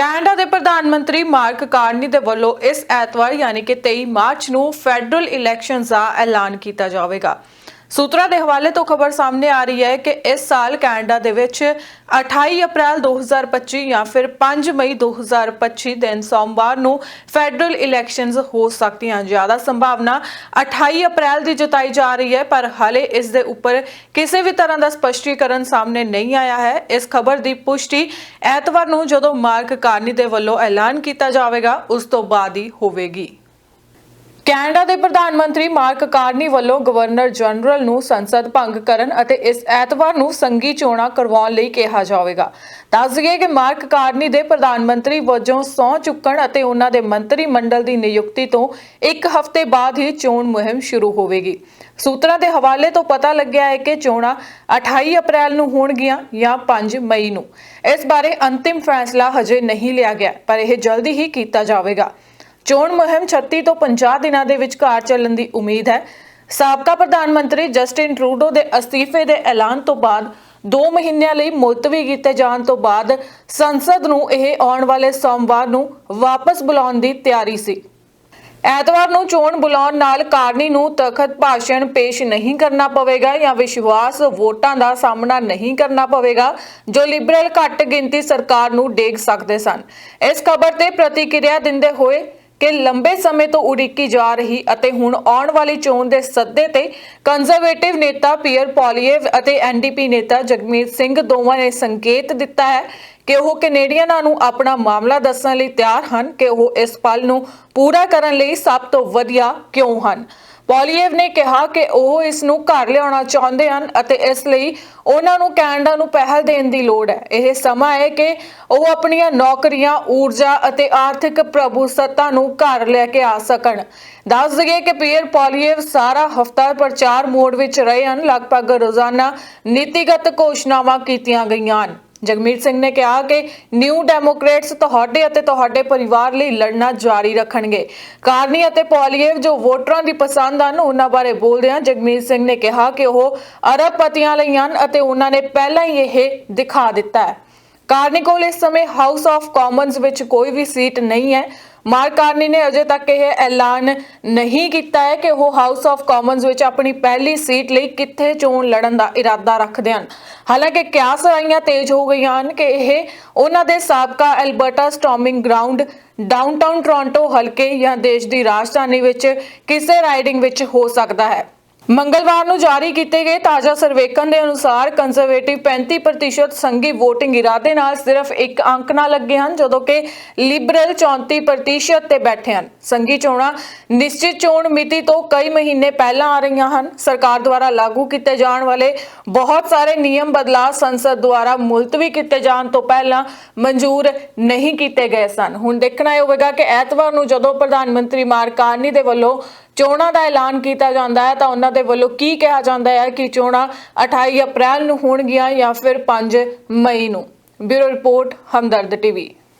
Canada ਦੇ ਪ੍ਰਧਾਨ ਮੰਤਰੀ ਮਾਰਕ ਕਾਰਨੀ ਦੇ ਵੱਲੋਂ ਇਸ ਐਤਵਾਰ, ਯਾਨੀ ਕਿ 23 ਮਾਰਚ ਨੂੰ ਫੈਡਰਲ ਇਲੈਕਸ਼ਨਸ ਦਾ ਐਲਾਨ ਕੀਤਾ ਜਾਵੇਗਾ। ਸੂਤਰਾਂ ਦੇ ਹਵਾਲੇ ਤੋਂ ਖਬਰ ਸਾਹਮਣੇ ਆ ਰਹੀ ਹੈ ਕਿ ਇਸ ਸਾਲ ਕੈਨੇਡਾ ਦੇ ਵਿੱਚ 28 ਅਪ੍ਰੈਲ 2025 ਜਾਂ ਫਿਰ 5 ਮਈ 2025 ਦਿਨ ਸੋਮਵਾਰ ਨੂੰ ਫੈਡਰਲ ਇਲੈਕਸ਼ਨਸ ਹੋ ਸਕਦੀਆਂ। ਜ਼ਿਆਦਾ ਸੰਭਾਵਨਾ 28 ਅਪ੍ਰੈਲ ਦੀ ਜਤਾਈ ਜਾ ਰਹੀ ਹੈ, ਪਰ ਹਾਲੇ ਇਸ ਦੇ ਉੱਪਰ ਕਿਸੇ ਵੀ ਤਰ੍ਹਾਂ ਦਾ ਸਪਸ਼ਟੀਕਰਨ ਸਾਹਮਣੇ ਨਹੀਂ ਆਇਆ ਹੈ। ਇਸ ਖਬਰ ਦੀ ਪੁਸ਼ਟੀ ਐਤਵਾਰ ਨੂੰ ਜਦੋਂ ਮਾਰਕ ਕਾਰਨੀ ਦੇ ਵੱਲੋਂ ਐਲਾਨ ਕੀਤਾ ਜਾਵੇਗਾ, ਉਸ ਤੋਂ ਬਾਅਦ ਹੀ ਹੋਵੇਗੀ। ਕੈਨੇਡਾ ਦੇ ਪ੍ਰਧਾਨ ਮੰਤਰੀ ਮਾਰਕ ਕਾਰਨੀ ਵੱਲੋਂ ਗਵਰਨਰ ਜਨਰਲ ਨੂੰ ਸੰਸਦ ਭੰਗ ਕਰਨ ਅਤੇ ਇਸ ਐਤਵਾਰ ਨੂੰ ਸੰਘੀ ਚੋਣਾਂ ਕਰਵਾਉਣ ਲਈ ਕਿਹਾ ਜਾਵੇਗਾ। ਦੱਸ ਦਈਏ ਕਿ ਮਾਰਕ ਕਾਰਨੀ ਦੇ ਪ੍ਰਧਾਨ ਮੰਤਰੀ ਵਜੋਂ ਸਹੁੰ ਚੁੱਕਣ ਅਤੇ ਉਹਨਾਂ ਦੇ ਮੰਤਰੀ ਮੰਡਲ ਦੀ ਨਿਯੁਕਤੀ ਤੋਂ ਇੱਕ ਹਫ਼ਤੇ ਬਾਅਦ ਹੀ ਚੋਣ ਮੁਹਿੰਮ ਸ਼ੁਰੂ ਹੋਵੇਗੀ। ਸੂਤਰਾਂ ਦੇ ਹਵਾਲੇ ਤੋਂ ਪਤਾ ਲੱਗਿਆ ਹੈ ਕਿ ਚੋਣਾਂ 28 ਅਪ੍ਰੈਲ ਨੂੰ ਹੋਣਗੀਆਂ ਜਾਂ 5 ਮਈ ਨੂੰ। ਇਸ ਬਾਰੇ ਅੰਤਿਮ ਫੈਸਲਾ ਹਜੇ ਨਹੀਂ ਲਿਆ ਗਿਆ, ਪਰ ਇਹ ਜਲਦੀ ਹੀ ਕੀਤਾ ਜਾਵੇਗਾ। ਚੋਣ ਮੁਹਿੰਮ 36 ਤੋਂ 50 ਦਿਨਾਂ ਦੇ ਵਿਚਕਾਰ ਚੱਲਣ ਦੀ ਉਮੀਦ ਹੈ। ਸਾਬਕਾ ਪ੍ਰਧਾਨ ਮੰਤਰੀ ਜਸਟਿਨ ਟਰੂਡੋ ਦੇ ਅਸਤੀਫੇ ਦੇ ਐਲਾਨ ਤੋਂ ਬਾਅਦ 2 ਮਹੀਨਿਆਂ ਲਈ ਮੁਲਤਵੀ ਕੀਤੇ ਜਾਣ ਤੋਂ ਬਾਅਦ ਸੰਸਦ ਨੂੰ ਇਹ ਆਉਣ ਵਾਲੇ ਸੋਮਵਾਰ ਨੂੰ ਵਾਪਸ ਬੁਲਾਉਣ ਦੀ ਤਿਆਰੀ ਸੀ। ਐਤਵਾਰ ਨੂੰ ਚੋਣ ਬੁਲਾਉਣ ਨਾਲ ਕਾਰਨੀ ਨੂੰ ਤਖਤ ਭਾਸ਼ਣ ਪੇਸ਼ ਨਹੀਂ ਕਰਨਾ ਪਵੇਗਾ ਜਾਂ ਵਿਸ਼ਵਾਸ ਵੋਟਾਂ ਦਾ ਸਾਹਮਣਾ ਨਹੀਂ ਕਰਨਾ ਪਵੇਗਾ, ਜੋ ਲਿਬਰਲ ਘੱਟ ਗਿਣਤੀ ਸਰਕਾਰ ਨੂੰ ਡੇਗ ਸਕਦੇ ਸਨ। ਇਸ ਖਬਰ ਤੇ ਪ੍ਰਤੀਕਿਰਿਆ ਦਿੰਦੇ ਹੋਏ ਕਿ ਲੰਬੇ ਸਮੇਂ ਤੋਂ ਉਡੀਕੀ ਜਾ ਰਹੀ ਅਤੇ ਹੁਣ ਆਉਣ ਵਾਲੀ ਚੋਣ ਦੇ ਸੱਦੇ ਤੇ ਕੰਜ਼ਰਵੇਟਿਵ ਨੇਤਾ ਪੀਅਰ ਪੋਲੀਏਵ ਅਤੇ ਐਨਡੀਪੀ ਨੇਤਾ ਜਗਮੀਤ ਸਿੰਘ ਦੋਵਾਂ ਨੇ ਸੰਕੇਤ ਦਿੱਤਾ ਹੈ ਕਿ ਉਹ ਕੈਨੇਡੀਅਨਾਂ ਨੂੰ ਆਪਣਾ ਮਾਮਲਾ ਦੱਸਣ ਲਈ ਤਿਆਰ ਹਨ ਕਿ ਉਹ ਇਸ ਪਲ ਨੂੰ ਪੂਰਾ ਕਰਨ ਲਈ ਸਭ ਤੋਂ ਵਧੀਆ ਕਿਉਂ ਹਨ। ਪੋਲੀਏਵ ਨੇ ਕਿਹਾ ਕਿ ਉਹ ਇਸ ਨੂੰ ਘਰ ਲਿਆਉਣਾ ਚਾਹੁੰਦੇ ਹਨ ਅਤੇ ਇਸ ਲਈ ਉਹਨਾਂ ਨੂੰ ਕੈਨੇਡਾ ਨੂੰ ਪਹਿਲ ਦੇਣ ਦੀ ਲੋੜ ਹੈ। ਇਹ ਸਮਾਂ ਹੈ ਕਿ ਉਹ ਆਪਣੀਆਂ ਨੌਕਰੀਆਂ, ਊਰਜਾ ਅਤੇ ਆਰਥਿਕ ਪ੍ਰਭੂਸੱਤਾ ਨੂੰ ਘਰ ਲੈ ਕੇ ਆ ਸਕਣ। ਦੱਸ ਦਈਏ ਕਿ ਪੀਅਰ ਪੋਲੀਏਵ ਸਾਰਾ ਹਫਤਾ ਪ੍ਰਚਾਰ ਮੋਡ ਵਿੱਚ ਰਹੇ ਹਨ। ਲਗਭਗ ਰੋਜ਼ਾਨਾ ਨੀਤੀਗਤ ਘੋਸ਼ਣਾਵਾਂ ਕੀਤੀਆਂ ਗਈਆਂ ਹਨ। ਜਗਮੀਤ ਸਿੰਘ ਨੇ ਕਿਹਾ ਕਿ ਨਿਊ ਡੈਮੋਕ੍ਰੇਟਸ ਤੁਹਾਡੇ ਅਤੇ ਤੁਹਾਡੇ ਪਰਿਵਾਰ ਲਈ ਲੜਨਾ ਜਾਰੀ ਰੱਖਣਗੇ। ਕਾਰਨੀ ਅਤੇ ਪੋਲੀਏਵ ਜੋ ਵੋਟਰਾਂ ਦੀ ਪਸੰਦ ਹਨ, ਉਹਨਾਂ ਬਾਰੇ ਬੋਲਦੇ ਹਨ ਜਗਮੀਤ ਸਿੰਘ ਨੇ ਕਿਹਾ ਕਿ ਉਹ ਅਰਬਪਤੀਆਂ ਲਈ ਹਨ ਅਤੇ ਉਹਨਾਂ ਨੇ ਪਹਿਲਾਂ ਹੀ ਇਹ ਦਿਖਾ ਦਿੱਤਾ ਹੈ। ਕਾਰਨੀ ਕੋਲ ਇਸ ਸਮੇਂ ਹਾਊਸ ਆਫ ਕਾਮਨਸ ਵਿੱਚ ਕੋਈ ਵੀ ਸੀਟ ਨਹੀਂ ਹੈ। ਮਾਰਕ ਕਾਰਨੀ ਨੇ ਅਜੇ ਤੱਕ ਇਹ ਐਲਾਨ ਨਹੀਂ ਕੀਤਾ ਹੈ ਕਿ ਉਹ ਹਾਊਸ ਆਫ ਕਾਮਨਸ ਵਿੱਚ ਆਪਣੀ ਪਹਿਲੀ ਸੀਟ ਲਈ ਕਿੱਥੇ ਚੋਣ ਲੜਨ ਦਾ ਇਰਾਦਾ ਰੱਖਦੇ ਹਨ। ਹਾਲਾਂਕਿ ਕਿਆਸ ਰਾਈਆਂ ਤੇਜ਼ ਹੋ ਗਈਆਂ ਹਨ ਕਿ ਇਹ ਉਹਨਾਂ ਦੇ ਸਾਬਕਾ ਐਲਬਰਟਾ ਸਟਾਰਮਿੰਗ ਗਰਾਊਂਡ, ਡਾਊਨਟਾਊਨ ਟੋਰਾਂਟੋ ਹਲਕੇ ਜਾਂ ਦੇਸ਼ ਦੀ ਰਾਜਧਾਨੀ ਵਿੱਚ ਕਿਸੇ ਰਾਈਡਿੰਗ ਵਿੱਚ ਹੋ ਸਕਦਾ ਹੈ। ਮੰਗਲਵਾਰ ਨੂੰ ਜਾਰੀ ਕੀਤੇ ਗਏ ਤਾਜ਼ਾ ਸਰਵੇਖਣ ਦੇ ਅਨੁਸਾਰ ਕੰਜ਼ਰਵੇਟਿਵ 35% ਸੰਘੀ VOTING ਇਰਾਦੇ ਨਾਲ ਸਿਰਫ ਇੱਕ ਅੰਕ ਨਾਲ ਲੱਗੇ ਹਨ, ਜਦੋਂ ਕਿ ਲਿਬਰਲ 34% ਤੇ ਬੈਠੇ ਹਨ। ਸੰਘੀ ਚੋਣਾਂ ਨਿਸ਼ਚਿਤ ਚੋਣ ਮਿਤੀ ਤੋਂ ਕਈ ਮਹੀਨੇ ਪਹਿਲਾਂ ਆ ਰਹੀਆਂ ਹਨ। ਸਰਕਾਰ ਦੁਆਰਾ ਲਾਗੂ ਕੀਤੇ ਜਾਣ ਵਾਲੇ ਬਹੁਤ ਸਾਰੇ ਨਿਯਮ ਬਦਲਾਅ ਸੰਸਦ ਦੁਆਰਾ ਮੁਲਤਵੀ ਕੀਤੇ ਜਾਣ ਤੋਂ ਪਹਿਲਾਂ ਮਨਜ਼ੂਰ ਨਹੀਂ ਕੀਤੇ ਗਏ ਸਨ। ਹੁਣ ਦੇਖਣਾ ਇਹ ਹੋਵੇਗਾ ਕਿ ਐਤਵਾਰ ਨੂੰ ਜਦੋਂ ਪ੍ਰਧਾਨ ਮੰਤਰੀ ਮਾਰਕਾਨੀ ਦੇ ਵੱਲੋਂ ਚੋਣਾਂ ਦਾ ਐਲਾਨ ਕੀਤਾ ਜਾਂਦਾ ਹੈ ਤਾਂ ਉਹਨਾਂ ਦੇ ਵੱਲੋਂ ਕੀ ਕਿਹਾ ਜਾਂਦਾ ਹੈ ਕਿ ਚੋਣਾਂ 28 ਅਪ੍ਰੈਲ ਨੂੰ ਹੋਣਗੀਆਂ ਜਾਂ ਫਿਰ 5 ਮਈ ਨੂੰ। Bureau report, Hamdard TV.